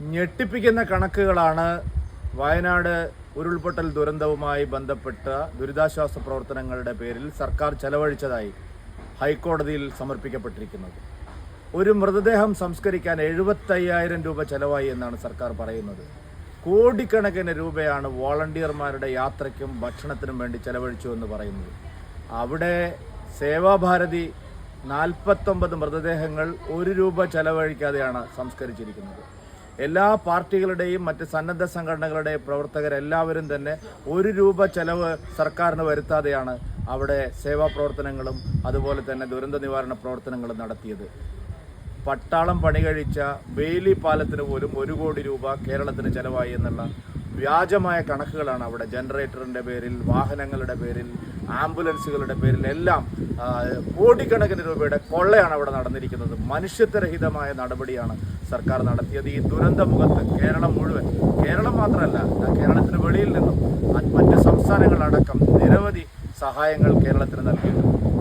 ഞെട്ടിപ്പിക്കുന്ന കണക്കുകളാണ് വയനാട് ഉരുൾപൊട്ടൽ ദുരന്തവുമായി ബന്ധപ്പെട്ട ദുരിതാശ്വാസ പ്രവർത്തനങ്ങളുടെ പേരിൽ സർക്കാർ ചെലവഴിച്ചതായി ഹൈക്കോടതിയിൽ സമർപ്പിക്കപ്പെട്ടിരിക്കുന്നത്. ഒരു മൃതദേഹം സംസ്കരിക്കാൻ എഴുപത്തയ്യായിരം രൂപ ചെലവായി എന്നാണ് സർക്കാർ പറയുന്നത്. കോടിക്കണക്കിന് രൂപയാണ് വോളണ്ടിയർമാരുടെ യാത്രയ്ക്കും ഭക്ഷണത്തിനും വേണ്ടി ചെലവഴിച്ചു എന്ന് പറയുന്നത്. അവിടെ സേവാഭാരതി നാൽപ്പത്തൊമ്പത് മൃതദേഹങ്ങൾ ഒരു രൂപ ചെലവഴിക്കാതെയാണ് സംസ്കരിച്ചിരിക്കുന്നത്. എല്ലാ പാർട്ടികളുടെയും മറ്റ് സന്നദ്ധ സംഘടനകളുടെയും പ്രവർത്തകരെല്ലാവരും തന്നെ ഒരു രൂപ ചെലവ് സർക്കാരിന് വരുത്താതെയാണ് അവിടെ സേവാ പ്രവർത്തനങ്ങളും അതുപോലെ തന്നെ ദുരന്ത നിവാരണ പ്രവർത്തനങ്ങളും നടത്തിയത്. പട്ടാളം പണി കഴിച്ച ബെയിലി പാലത്തിന് പോലും ഒരു കോടി രൂപ കേരളത്തിന് ചെലവായി എന്നുള്ള വ്യാജമായ കണക്കുകളാണ് അവിടെ ജനറേറ്ററിന്റെ പേരിൽ വാഹനങ്ങളുടെ പേരിൽ ആംബുലൻസുകളുടെ പേരിലെല്ലാം കോടിക്കണക്കിന് രൂപയുടെ കൊള്ളയാണ് അവിടെ നടന്നിരിക്കുന്നത്. മനുഷ്യത്വരഹിതമായ നടപടിയാണ് സർക്കാർ നടത്തിയത്. ഈ ദുരന്ത മുഖത്ത് കേരളം മുഴുവൻ കേരളം മാത്രമല്ല കേരളത്തിന് വെളിയിൽ നിന്നും മറ്റ് സംസ്ഥാനങ്ങളടക്കം നിരവധി സഹായങ്ങൾ കേരളത്തിന് നൽകിയിട്ടുണ്ട്.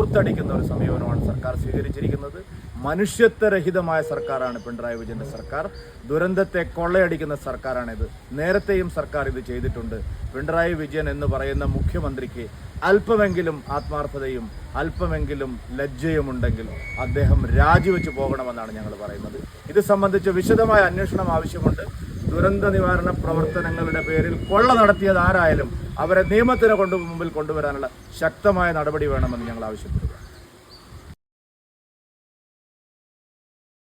ഇത് ദൂർത്തടിക്കുന്ന ഒരു സമീപനമാണ് സർക്കാർ സ്വീകരിച്ചിരിക്കുന്നത്. മനുഷ്യത്വരഹിതമായ സർക്കാരാണ് പിണറായി വിജയന്റെ സർക്കാർ. ദുരന്തത്തെ കൊള്ളയടിക്കുന്ന സർക്കാരാണിത്. നേരത്തെയും സർക്കാർ ഇത് ചെയ്തിട്ടുണ്ട്. പിണറായി വിജയൻ എന്ന് പറയുന്ന മുഖ്യമന്ത്രിക്ക് അല്പമെങ്കിലും ആത്മാർത്ഥതയും അല്പമെങ്കിലും ലജ്ജയും ഉണ്ടെങ്കിൽ അദ്ദേഹം രാജിവെച്ച് പോകണമെന്നാണ് ഞങ്ങൾ പറയുന്നത്. ഇത് സംബന്ധിച്ച് വിശദമായ അന്വേഷണം ആവശ്യമുണ്ട്. ദുരന്ത നിവാരണ പ്രവർത്തനങ്ങളുടെ പേരിൽ കൊള്ള നടത്തിയത് ആരായാലും അവരെ നിയമത്തിന് കൊണ്ട് മുമ്പിൽ കൊണ്ടുവരാനുള്ള ശക്തമായ നടപടി വേണമെന്ന് ഞങ്ങൾ ആവശ്യപ്പെടുന്നു